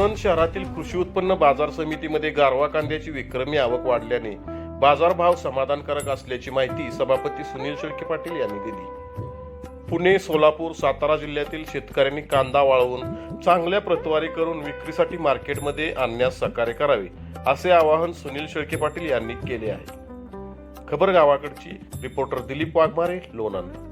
लोणंद शहरातील कृषी उत्पन्न बाजार समितीमध्ये गारवा कांद्याची विक्रमी आवक वाढल्याने बाजारभाव समाधानकारक असल्याची माहिती सभापती सुनील शेळके पाटील यांनी दिली. पुणे सोलापूर सातारा जिल्ह्यातील शेतकऱ्यांनी कांदा वाळवून चांगल्या प्रतवारी करून विक्रीसाठी मार्केटमध्ये आणण्यास सहकार्य करावे असे आवाहन सुनील शेळके पाटील यांनी केले आहे. खबर गावाकडची रिपोर्टर दिलीप वाघमारे लोणंद.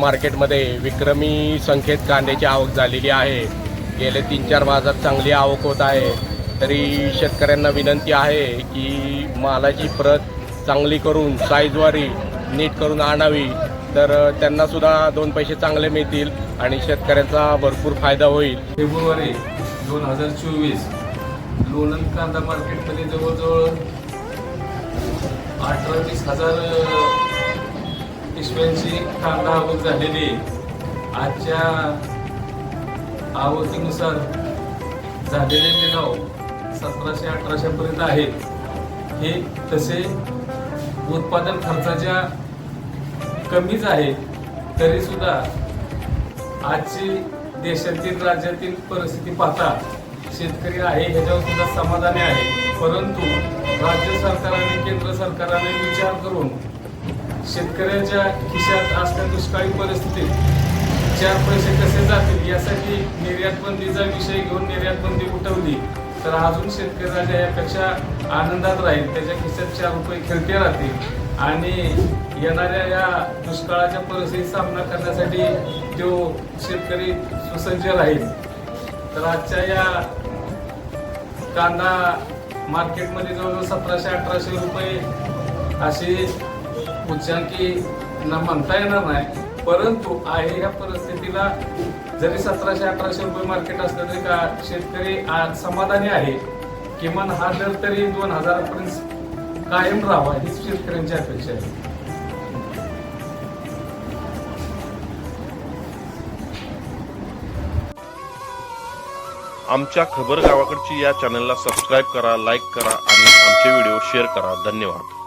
मार्केटमध्ये विक्रमी संख्येत कांद्याची आवक झालेली आहे. गेले तीन चार बाजार चांगली आवक होत आहे. तरी शेतकऱ्यांना विनंती आहे की मालाची प्रत चांगली करून साईजवारी नीट करून आणावी. तर त्यांनासुद्धा दोन पैसे चांगले मिळतील आणि शेतकऱ्याचा भरपूर फायदा होईल. फेब्रुवारी दोन हजार चोवीस लोणंद कांदा मार्केटमध्ये जवळजवळ अठरा वीस हजार पिशव्यांची कांदा आवक झालेली आजच्या आवकीनुसार झालेले लिलाव सतराशे अठराशे पर्यंत आहेत. हे तसे उत्पादन खर्चाच्या कमीच आहे. तरी सुद्धा आजची देशातील राज्यातील परिस्थिती पाहता शेतकरी आहे ह्याच्यावर सुद्धा समाधानी आहे. परंतु राज्य सरकार आणि केंद्र सरकारने विचार करून शेतकऱ्याच्या खिशात असल्या दुष्काळी परिस्थितीत चार पैसे कसे जातील यासाठी निर्यात बंदीचा विषय घेऊन निर्यात बंदी उठवली. तर अजून शेतकऱ्याच्या यापेक्षा आनंदात राहील त्याच्या खिशात चार रुपये खेळते राहतील. आणि येणाऱ्या या दुष्काळाच्या परिस्थितीत सामना करण्यासाठी तो शेतकरी सुसज्ज राहील. तर आजच्या या कांदा मार्केटमध्ये जवळजवळ सतराशे अठराशे रुपये अशी उच्चांकी न म्हणता येणार नाही. परंतु आहे या परिस्थितीला जरी सतराशे अठराशे रुपये मार्केट असलं तरी का शेतकरी आज समाधानी आहे? किमान हा दर तरी दोन हजारापर्यंत कायम राहावा हीच शेतकऱ्यांची अपेक्षा आहे. आमच्या खबर गावाकडची या चॅनलला सबस्क्राईब करा लाईक करा आणि आमचे व्हिडिओ शेअर करा. धन्यवाद.